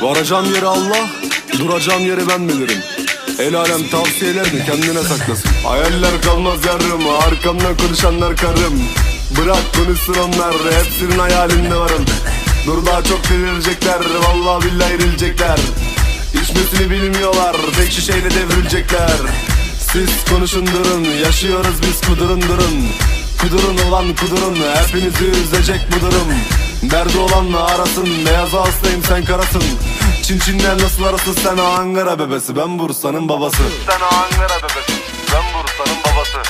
Varacağım yeri Allah, duracağım yeri ben bilirim. El alem tavsiyelerini kendine saklasın. Hayaller kalmaz yarım, arkamdan konuşanlar karım. Bırak konuşsun onlar, hepsinin hayalinde varım. Dur daha çok delirecekler, vallahi billahi erilecekler. İçmesini bilmiyorlar, tek şişeyle devrilecekler. Siz konuşun durun, yaşıyoruz biz kudurun durun. Kudurun olan kudurun, hepinizi üzecek bu durum. Derdi olanla arasın, beyaz hastayım sen karasın. Çin Çinler nasıl arasın sen Ankara bebesi, ben Bursa'nın babası. Sen Ankara bebesi, ben Bursa'nın babası.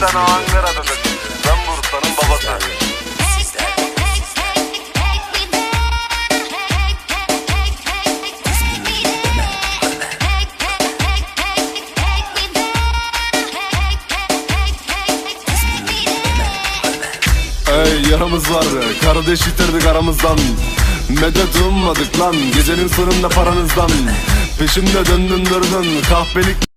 Sen Ankara bebesi, ben Bursa'nın babası. Yaramız var kardeş yitirdik aramızdan. Medet ummadık lan. Gecenin sonunda paranızdan. Peşimde döndün durdun kahpelik